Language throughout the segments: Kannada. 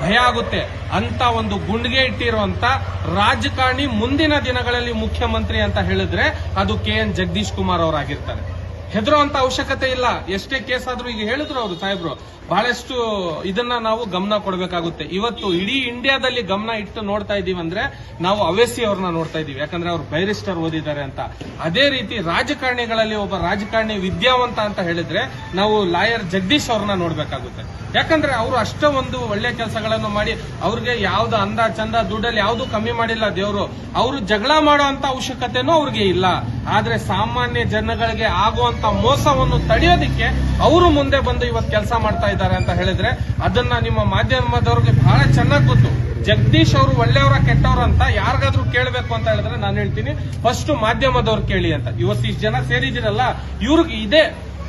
ಭಯ ಆಗುತ್ತೆ. ಅಂತ ಒಂದು ಗುಂಡಿಗೆ ಇಟ್ಟಿರುವಂತ ರಾಜಕಾರಣಿ ಮುಂದಿನ ದಿನಗಳಲ್ಲಿ ಮುಖ್ಯಮಂತ್ರಿ ಅಂತ ಹೇಳಿದ್ರೆ ಅದು ಕೆ ಎನ್ ಜಗದೀಶ್ ಕುಮಾರ್ ಅವರಾಗಿರ್ತಾರೆ. ಹೆದರುವಂತ ಅವಶ್ಯಕತೆ ಇಲ್ಲ. ಎಷ್ಟೇ ಕೇಸ್ ಆದ್ರೂ ಈಗ ಹೇಳಿದ್ರು ಅವರು ಸಾಹೇಬ್ರು. ಬಹಳಷ್ಟು ಇದನ್ನ ನಾವು ಗಮನ ಕೊಡಬೇಕಾಗುತ್ತೆ. ಇವತ್ತು ಇಡೀ ಇಂಡಿಯಾದಲ್ಲಿ ಗಮನ ಇಟ್ಟು ನೋಡ್ತಾ ಇದೀವಿ ಅಂದ್ರೆ ನಾವು ಅವೇಸಿ ಅವ್ರನ್ನ ನೋಡ್ತಾ ಇದೀವಿ. ಯಾಕಂದ್ರೆ ಅವ್ರು ಬೈರಿಸ್ಟರ್ ಓದಿದ್ದಾರೆ ಅಂತ. ಅದೇ ರೀತಿ ರಾಜಕಾರಣಿಗಳಲ್ಲಿ ಒಬ್ಬ ರಾಜಕಾರಣಿ ವಿದ್ಯಾವಂತ ಅಂತ ಹೇಳಿದ್ರೆ ನಾವು ಲಾಯರ್ ಜಗದೀಶ್ ಅವ್ರನ್ನ ನೋಡ್ಬೇಕಾಗುತ್ತೆ. ಯಾಕಂದ್ರೆ ಅವರು ಅಷ್ಟ ಒಂದು ಒಳ್ಳೆ ಕೆಲಸಗಳನ್ನು ಮಾಡಿ ಅವ್ರಿಗೆ ಯಾವ್ದು ಅಂದ ಚಂದ ದುಡ್ಡಲ್ಲಿ ಯಾವ್ದು ಕಮ್ಮಿ ಮಾಡಿಲ್ಲ ದೇವರು. ಅವರು ಜಗಳ ಮಾಡೋ ಅಂತ ಅವಶ್ಯಕತೆನೂ ಅವ್ರಿಗೆ ಇಲ್ಲ. ಆದ್ರೆ ಸಾಮಾನ್ಯ ಜನಗಳಿಗೆ ಆಗುವಂತ ಮೋಸವನ್ನು ತಡೆಯೋದಿಕ್ಕೆ ಅವರು ಮುಂದೆ ಬಂದು ಇವತ್ತು ಕೆಲಸ ಮಾಡ್ತಾ ಇದ್ದಾರೆ ಅಂತ ಹೇಳಿದ್ರೆ ಅದನ್ನ ನಿಮ್ಮ ಮಾಧ್ಯಮದವ್ರಿಗೆ ಬಹಳ ಚೆನ್ನಾಗಿ ಗೊತ್ತು. ಜಗದೀಶ್ ಅವರು ಒಳ್ಳೆಯವರ ಕೆಟ್ಟವ್ರ ಅಂತ ಯಾರಿಗಾದ್ರೂ ಕೇಳಬೇಕು ಅಂತ ಹೇಳಿದ್ರೆ ನಾನು ಹೇಳ್ತೀನಿ. ಫಸ್ಟ್ ಮಾಧ್ಯಮದವ್ರು ಕೇಳಿ ಅಂತ. ಇವತ್ತು ಇಷ್ಟು ಜನ ಸೇರಿದಿರಲ್ಲ ಇವ್ರಿಗೆ ಇದೆ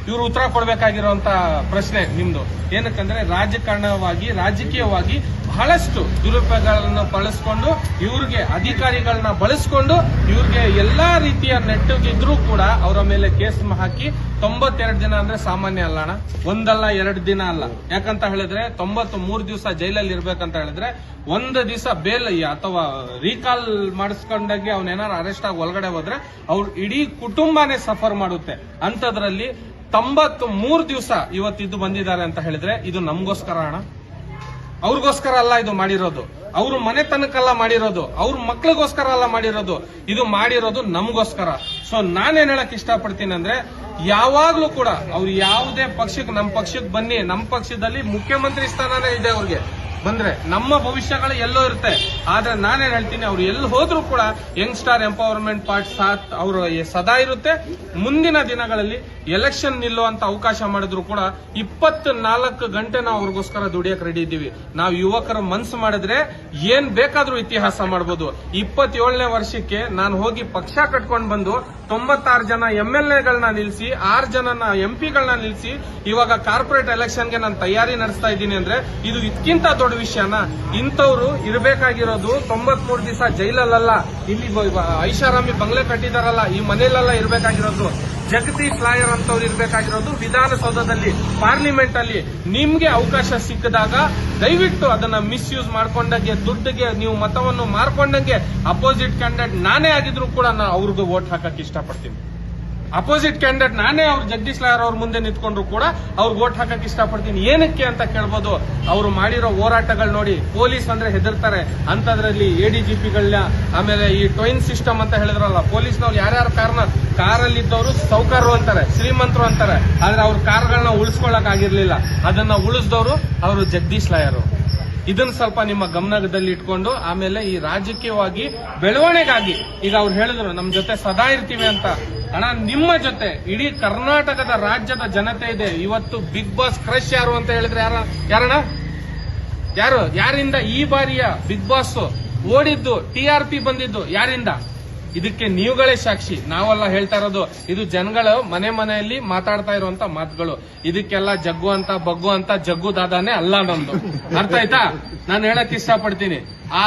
ಇವರು ಉತ್ತರ ಕೊಡಬೇಕಾಗಿರುವಂತ ಪ್ರಶ್ನೆ ನಿಮ್ದು. ಏನಕ್ಕಂದ್ರೆ ರಾಜಕಾರಣವಾಗಿ, ರಾಜಕೀಯವಾಗಿ ಬಹಳಷ್ಟು ದುರುಪಯೋಗಗಳನ್ನು ಬಳಸ್ಕೊಂಡು ಇವ್ರಿಗೆ ಅಧಿಕಾರಿಗಳನ್ನ ಬಳಸ್ಕೊಂಡು ಇವ್ರಿಗೆ ಎಲ್ಲಾ ರೀತಿಯ ನೆಟ್ಟಗಿದ್ರೂ ಕೂಡ ಅವರ ಮೇಲೆ ಕೇಸ್ ಹಾಕಿ ತೊಂಬತ್ತೆರಡು ದಿನ ಅಂದ್ರೆ ಸಾಮಾನ್ಯ ಅಲ್ಲ ಅಣ್ಣ. ಒಂದಲ್ಲ ಎರಡು ದಿನ ಅಲ್ಲ. ಯಾಕಂತ ಹೇಳಿದ್ರೆ ತೊಂಬತ್ತು ಮೂರು ದಿವಸ ಜೈಲಲ್ಲಿ ಇರ್ಬೇಕಂತ ಹೇಳಿದ್ರೆ ಒಂದು ದಿವಸ ಬೇಲ್ ಅಥವಾ ರೀಕಾಲ್ ಮಾಡಿಸ್ಕೊಂಡಾಗೆ ಅವನೇನಾರು ಅರೆಸ್ಟ್ ಆಗಿ ಒಳಗಡೆ ಹೋದ್ರೆ ಅವ್ರ ಇಡೀ ಕುಟುಂಬನೇ ಸಫರ್ ಮಾಡುತ್ತೆ. ಅಂತದ್ರಲ್ಲಿ ತೊಂಬತ್ತು ಮೂರು ದಿವಸ ಇವತ್ತಿದ್ದು ಬಂದಿದ್ದಾರೆ ಅಂತ ಹೇಳಿದ್ರೆ ಇದು ನಮಗೋಸ್ಕರ ಅಣ್ಣ. ಅವ್ರಿಗೋಸ್ಕರ ಅಲ್ಲ ಇದು ಮಾಡಿರೋದು. ಅವ್ರ ಮನೆತನಕ್ಕಲ್ಲ ಮಾಡಿರೋದು. ಅವ್ರ ಮಕ್ಳಿಗೋಸ್ಕರ ಅಲ್ಲ ಮಾಡಿರೋದು. ಇದು ಮಾಡಿರೋದು ನಮಗೋಸ್ಕರ. ಸೊ ನಾನೇನ್ ಹೇಳಕ್ ಇಷ್ಟಪಡ್ತೀನಿ ಅಂದ್ರೆ, ಯಾವಾಗ್ಲೂ ಕೂಡ ಅವ್ರು ಯಾವುದೇ ಪಕ್ಷಕ್ಕೆ ನಮ್ಮ ಪಕ್ಷಕ್ಕೆ ಬನ್ನಿ ನಮ್ಮ ಪಕ್ಷದಲ್ಲಿ ಮುಖ್ಯಮಂತ್ರಿ ಸ್ಥಾನನೇ ಇದೆ ಅವ್ರಿಗೆ. ಬಂದ್ರೆ ನಮ್ಮ ಭವಿಷ್ಯಗಳು ಎಲ್ಲೋ ಇರುತ್ತೆ. ಆದ್ರೆ ನಾನೇನ್ ಹೇಳ್ತೀನಿ, ಅವ್ರು ಎಲ್ಲಿ ಹೋದ್ರೂ ಕೂಡ ಯಂಗ್ ಸ್ಟಾರ್ ಎಂಪವರ್ಮೆಂಟ್ ಪಾರ್ಟ್ ಸಾತ್ ಅವರು ಸದಾ ಇರುತ್ತೆ. ಮುಂದಿನ ದಿನಗಳಲ್ಲಿ ಎಲೆಕ್ಷನ್ ನಿಲ್ಲುವಂತ ಅವಕಾಶ ಮಾಡಿದ್ರು ಕೂಡ ಇಪ್ಪತ್ ನಾಲ್ಕು ಗಂಟೆ ನಾವು ಅವ್ರಿಗೋಸ್ಕರ ದುಡಿಯಕ್ ರೆಡಿ ಇದ್ದೀವಿ. ನಾವು ಯುವಕರ ಮನ್ಸು ಮಾಡಿದ್ರೆ ಏನ್ ಬೇಕಾದ್ರೂ ಇತಿಹಾಸ ಮಾಡಬಹುದು ಇಪ್ಪತ್ತೇಳನೇ ವರ್ಷಕ್ಕೆ ನಾನು ಹೋಗಿ ಪಕ್ಷ ಕಟ್ಕೊಂಡು ಬಂದು ತೊಂಬತ್ತಾರು ಜನ ಎಂ ಎಲ್ ಎಗಳನ್ನ ನಿಲ್ಲಿಸಿ ಆರು ಜನನ ಎಂ ಪಿಗಳನ್ನ ನಿಲ್ಸಿ, ಇವಾಗ ಕಾರ್ಪೊರೇಟ್ ಎಲೆಕ್ಷನ್ಗೆ ನಾನು ತಯಾರಿ ನಡೆಸ್ತಾ ಇದ್ದೀನಿ ಅಂದ್ರೆ ಇದು ಇದಕ್ಕಿಂತ ದೊಡ್ಡ ವಿಷಯನ ಇಂಥವ್ರು ಇರಬೇಕಾಗಿರೋದು ತೊಂಬತ್ಮೂರು ದಿವಸ ಜೈಲಲ್ಲ ಇಲ್ಲಿ ಐಷಾರಾಮಿ ಬಂಗ್ಲೆ ಕಟ್ಟಿದಾರಲ್ಲ, ಈ ಮನೆಯಲ್ಲೆಲ್ಲ ಇರಬೇಕಾಗಿರೋದು. ಜಗದೀಶ್ ಲಾಯರ್ ಅಂತವ್ರು ಇರಬೇಕಾಗಿರೋದು ವಿಧಾನಸೌಧದಲ್ಲಿ ಪಾರ್ಲಿಮೆಂಟ್ ಅಲ್ಲಿ ನಿಮ್ಗೆ ಅವಕಾಶ ಸಿಕ್ಕಿದಾಗ ದಯವಿಟ್ಟು ಅದನ್ನ ಮಿಸ್ಯೂಸ್ ಮಾಡ್ಕೊಂಡಂಗೆ, ದುಡ್ಡಿಗೆ ನೀವು ಮತವನ್ನು ಮಾರ್ಕೊಂಡಂಗೆ, ಅಪೋಸಿಟ್ ಕ್ಯಾಂಡಿಡೇಟ್ ನಾನೇ ಆಗಿದ್ರು ಕೂಡ ನಾನು ಅವ್ರಿಗೂ ವೋಟ್ ಹಾಕಕ್ ಇಷ್ಟಪಡ್ತೀನಿ. ಅಪೋಸಿಟ್ ಕ್ಯಾಂಡಿಡೇಟ್ ನಾನೇ ಅವ್ರು ಜಗದೀಶ್ ಲಾಯರ್ ಅವ್ರ ಮುಂದೆ ನಿಂತ್ಕೊಂಡ್ರು ಕೂಡ ಅವ್ರಿಗೆ ವೋಟ್ ಹಾಕಕ್ ಇಷ್ಟಪಡ್ತೀನಿ. ಏನಕ್ಕೆ ಅಂತ ಕೇಳ್ಬೋದು? ಅವರು ಮಾಡಿರೋ ಹೋರಾಟಗಳು ನೋಡಿ ಪೊಲೀಸ್ ಅಂದ್ರೆ ಹೆದರ್ತಾರೆ. ಅಂತದ್ರಲ್ಲಿ ಎಡಿಜಿಪಿಗಳನ್ನ ಆಮೇಲೆ ಈ ಟ್ವೈನ್ ಸಿಸ್ಟಮ್ ಅಂತ ಹೇಳಿದ್ರಲ್ಲ, ಪೊಲೀಸ್ನವ್ರು ಯಾರ್ಯಾರ ಕಾರ್ನ ಕಾರಲ್ಲಿದ್ದವರು ಸೌಕರ್ರು ಅಂತಾರೆ, ಶ್ರೀಮಂತರು ಅಂತಾರೆ. ಆದ್ರೆ ಅವ್ರ ಕಾರ್ಗಳನ್ನ ಉಳಿಸ್ಕೊಳಕ್ ಆಗಿರ್ಲಿಲ್ಲ. ಅದನ್ನ ಉಳಿಸಿದವರು ಅವರು ಜಗದೀಶ್ ಲಾಯರ್ ಇದನ್ನ ಸ್ವಲ್ಪ ನಿಮ್ಮ ಗಮನದಲ್ಲಿ ಇಟ್ಕೊಂಡು ಆಮೇಲೆ ಈ ರಾಜಕೀಯವಾಗಿ ಬೆಳವಣಿಗಾಗಿ ಈಗ ಅವ್ರು ಹೇಳಿದ್ರು ನಮ್ಮ ಜೊತೆ ಸದಾ ಇರ್ತೀವಿ ಅಂತ. ಅಣ್ಣ, ನಿಮ್ಮ ಜೊತೆ, ಇಡೀ ಕರ್ನಾಟಕದ ರಾಜ್ಯದ ಜನತೆ ಇದೆ. ಇವತ್ತು ಬಿಗ್ ಬಾಸ್ ಕ್ರಶ್ ಯಾರು ಅಂತ ಹೇಳಿದ್ರೆ ಯಾರ ಯಾರಣ ಯಾರು? ಯಾರಿಂದ? ಈ ಬಾರಿಯ ಬಿಗ್ ಬಾಸ್ ಓಡಿದ್ದು, ಟಿ ಬಂದಿದ್ದು ಯಾರಿಂದ? ಇದಕ್ಕೆ ನೀವುಗಳೇ ಸಾಕ್ಷಿ. ನಾವೆಲ್ಲ ಹೇಳ್ತಾ ಇರೋದು, ಇದು ಜನಗಳು ಮನೆ ಮನೆಯಲ್ಲಿ ಮಾತಾಡ್ತಾ ಇರುವಂತ ಮಾತುಗಳು. ಇದಕ್ಕೆಲ್ಲ ಜಗ್ಗು ಅಂತ, ಬಗ್ಗು ಅಂತ, ಜಗ್ಗು ದಾದಾನೇ ಅಲ್ಲ ನಮ್ದು. ಅರ್ಥ ಆಯ್ತಾ? ನಾನು ಹೇಳಕ್ ಇಷ್ಟಪಡ್ತೀನಿ. ಆ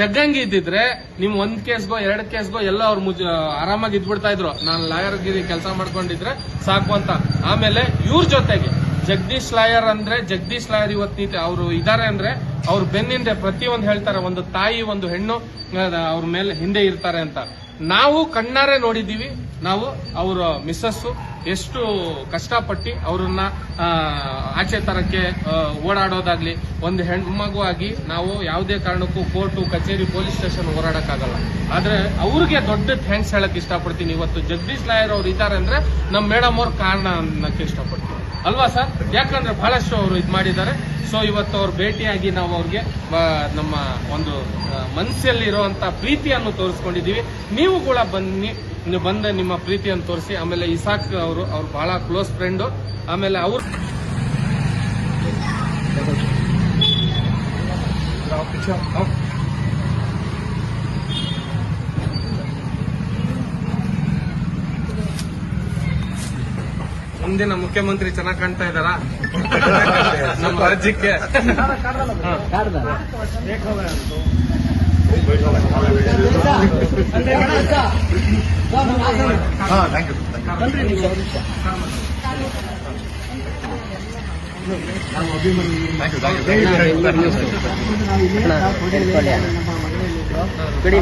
ಜಗ್ಗಂಗಿ ಇದ್ದಿದ್ರೆ ನಿಮ್ ಒಂದ್ ಕೇಸ್ಗೋ, ಎರಡ್ ಕೇಸ್ಗೋ ಎಲ್ಲ ಅವ್ರು ಮುಜ ಆರಾಮಾಗಿ ಇದ್ಬಿಡ್ತಾ ಇದ್ರು. ನಾನು ಲಾಯರ್ ಗಿರಿ ಕೆಲಸ ಮಾಡ್ಕೊಂಡಿದ್ರೆ ಸಾಕು ಅಂತ. ಆಮೇಲೆ ಇವ್ರ ಜೊತೆಗೆ. ಜಗದೀಶ್ ಲಾಯರ್ ಅಂದ್ರೆ, ಜಗದೀಶ್ ಲಾಯರ್ ಇವತ್ತು ಅವರು ಇದಾರೆ ಅಂದ್ರೆ, ಅವ್ರ ಬೆನ್ನಿಂದೆ ಪ್ರತಿಯೊಂದು ಹೇಳ್ತಾರೆ, ಒಂದು ತಾಯಿ, ಒಂದು ಹೆಣ್ಣು ಅವ್ರ ಮೇಲೆ ಹಿಂದೆ ಇರ್ತಾರೆ ಅಂತ. ನಾವು ಕಣ್ಣಾರೆ ನೋಡಿದೀವಿ ನಾವು, ಅವರ ಮಿಸ್ಸಸ್ಸು, ಎಷ್ಟು ಕಷ್ಟಪಟ್ಟು ಅವ್ರನ್ನ ಆಚೆ ತರಕ್ಕೆ ಓಡಾಡೋದಾಗ್ಲಿ, ಒಂದು ಹೆಣ್ಮಗು ಆಗಿ ನಾವು ಯಾವುದೇ ಕಾರಣಕ್ಕೂ ಕೋರ್ಟು, ಕಚೇರಿ, ಪೊಲೀಸ್ ಸ್ಟೇಷನ್ ಹೋರಾಡಕ್ಕಾಗಲ್ಲ. ಆದ್ರೆ ಅವ್ರಿಗೆ ದೊಡ್ಡ ಥ್ಯಾಂಕ್ಸ್ ಹೇಳಕ್ ಇಷ್ಟಪಡ್ತೀನಿ. ಇವತ್ತು ಜಗದೀಶ್ ಲಾಯರ್ ಅವ್ರು ಇದ್ದಾರೆ ಅಂದ್ರೆ ನಮ್ಮ ಮೇಡಮ್ ಅವ್ರ ಕಾರಣ ಅನ್ನಕ್ಕೆ ಇಷ್ಟಪಡ್ತೀನಿ. ಅಲ್ವಾ ಸರ್? ಯಾಕಂದ್ರೆ ಬಹಳಷ್ಟು ಅವರು ಇದು ಮಾಡಿದ್ದಾರೆ. ಸೊ ಇವತ್ತು ಅವ್ರು ಭೇಟಿಯಾಗಿ ನಾವು ಅವ್ರಿಗೆ ನಮ್ಮ ಒಂದು ಮನಸ್ಸಲ್ಲಿ ಇರುವಂತ ಪ್ರೀತಿಯನ್ನು ತೋರಿಸ್ಕೊಂಡಿದ್ದೀವಿ. ನೀವು ಕೂಡ ಬನ್ನಿ ಬಂದ ನಿಮ್ಮ ಪ್ರೀತಿಯನ್ನು ತೋರಿಸಿ, ಆಮೇಲೆ ಇಸಾಕ್ ಅವರು, ಅವ್ರು ಬಹಳ ಕ್ಲೋಸ್ ಫ್ರೆಂಡು. ಆಮೇಲೆ ಅವ್ರು ಮುಂದಿನ ಮುಖ್ಯಮಂತ್ರಿ ಚೆನ್ನಾಗಿ ಕಾಣ್ತಾ ಇದ್ದಾರಾ ನಮ್ಮ ರಾಜ್ಯಕ್ಕೆ. ಬಿಡಿ